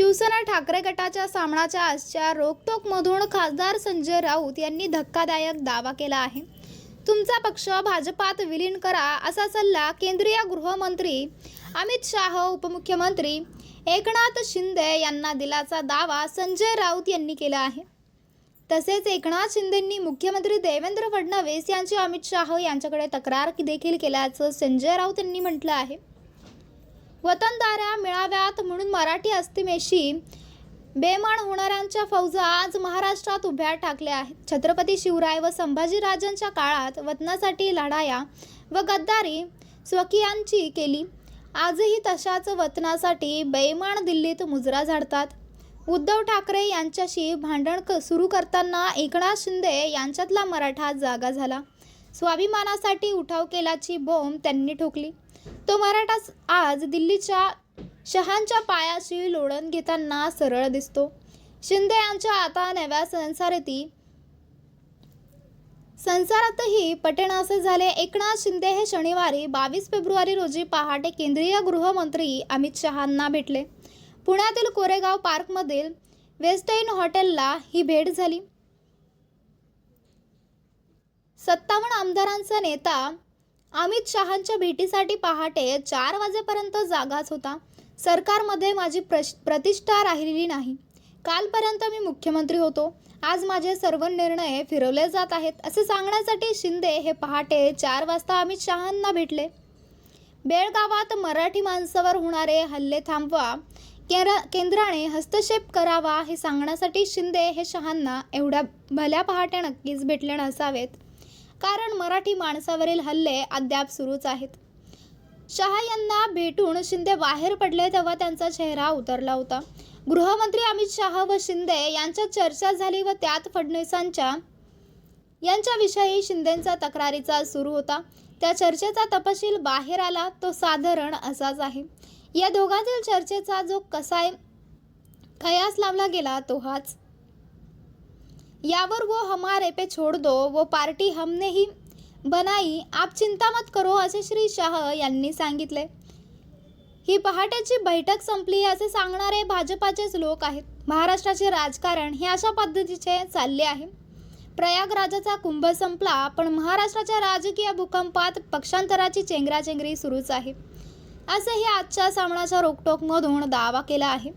शिवसेना ठाकरे गटाच्या सामनाच्या आजच्या रोकटोकमधून खासदार संजय राऊत यांनी धक्कादायक दावा केला आहे. तुमचा पक्ष भाजपात विलीन करा असा सल्ला केंद्रीय गृहमंत्री अमित शाह उपमुख्यमंत्री एकनाथ शिंदे यांना दिल्याचा दावा संजय राऊत यांनी केला आहे. तसेच एकनाथ शिंदेंनी मुख्यमंत्री देवेंद्र फडणवीस यांची अमित शाह यांच्याकडे तक्रार देखील केल्याचं संजय राऊत यांनी म्हटलं आहे. वतनदाऱ्या मिळाव्यात म्हणून मराठी अस्तिमेशी बेमान होणाऱ्यांच्या फौजा आज महाराष्ट्रात उभ्या ठाकल्या आहेत. छत्रपती शिवराय व संभाजीराजांच्या काळात वतनासाठी लढाया व गद्दारी स्वकीयांची केली. आजही तशाच वतनासाठी बेमान दिल्लीत मुजरा झाडतात. उद्धव ठाकरे यांच्याशी भांडण क सुरू करताना एकनाथ शिंदे यांच्यातला मराठा जागा झाला. स्वाभिमानासाठी उठाव केल्याची बोंब त्यांनी ठोकली. तो मराठा आज दिल्लीच्या शहांच्या पायाशी लोळण घेताना सरळ दिसतो. शिंदे यांच्या आता नव्या संसारती संसारातही पटेनासे झाले. एकनाथ शिंदे हे शनिवारी बावीस फेब्रुवारी रोजी पहाटे केंद्रीय गृहमंत्री अमित शहांना भेटले. पुण्यातील कोरेगाव पार्कमधील वेस्टाईन हॉटेलला ही भेट झाली. सत्तावन्न आमदारांचा नेता अमित शहांच्या भेटीसाठी पहाटे चार वाजेपर्यंत जागाच होता. सरकारमध्ये माझी प्रश प्रतिष्ठा राहिलेली नाही. कालपर्यंत मी मुख्यमंत्री होतो. आज माझे सर्व निर्णय फिरवले जात आहेत असे सांगण्यासाठी शिंदे हे पहाटे चार वाजता अमित शहांना भेटले. बेळगावात मराठी माणसावर होणारे हल्ले थांबवा केरा केंद्राने हस्तक्षेप करावा हे सांगण्यासाठी शिंदे हे शहांना एवढ्या भल्या पहाटे नक्कीच भेटले नसावेत. कारण मराठी माणसावरील हल्ले अद्याप सुरूच आहेत. शहा यांना भेटून शिंदे बाहेर पडले तेव्हा त्यांचा चेहरा उतरला होता. गृहमंत्री अमित शहा व शिंदे यांच्यात चर्चा झाली व त्यात फडणवीसांच्या यांच्याविषयी शिंदेंचा तक्रारीचा सुरू होता. त्या चर्चेचा तपशील बाहेर आला तो साधारण असाच आहे. या दोघांतील चर्चेचा जो कसाय कयास लावला गेला तो हाच यावर वो हमारे पे छोड़ दो वो पार्टी हमने ही बनाई आप चिंता मत करो असे श्री शाह यांनी सांगितले. ही पहाटेची बैठक संपली असे सांगणारे भाजपाचेच लोक आहेत. महाराष्ट्राचे राजकारण हे अशा पद्धतीचे चालले आहे. प्रयागराजाचा कुंभ संपला पण महाराष्ट्राच्या राजकीय भूकंपात पक्षांतराची चेंगराचेंगरी सुरूच आहे. असेही आजच्या सामनाच्या रोकटोकमधून दावा केला आहे.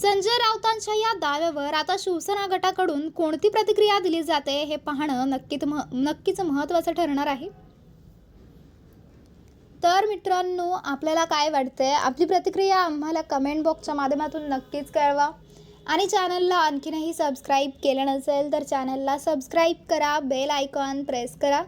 संजय राऊतांच्या या दाव्यावर आता शिवसेना गटाकडून कोणती प्रतिक्रिया दिली जाते हे पाहणं नक्कीच मह नक्कीच महत्त्वाचं ठरणार आहे. तर मित्रांनो आपल्याला काय वाटतंय? आपली प्रतिक्रिया आम्हाला कमेंट बॉक्सच्या माध्यमातून नक्कीच कळवा. आणि चॅनलला आणखीनही सबस्क्राईब केलं नसेल तर चॅनलला सबस्क्राईब करा बेल आयकॉन प्रेस करा.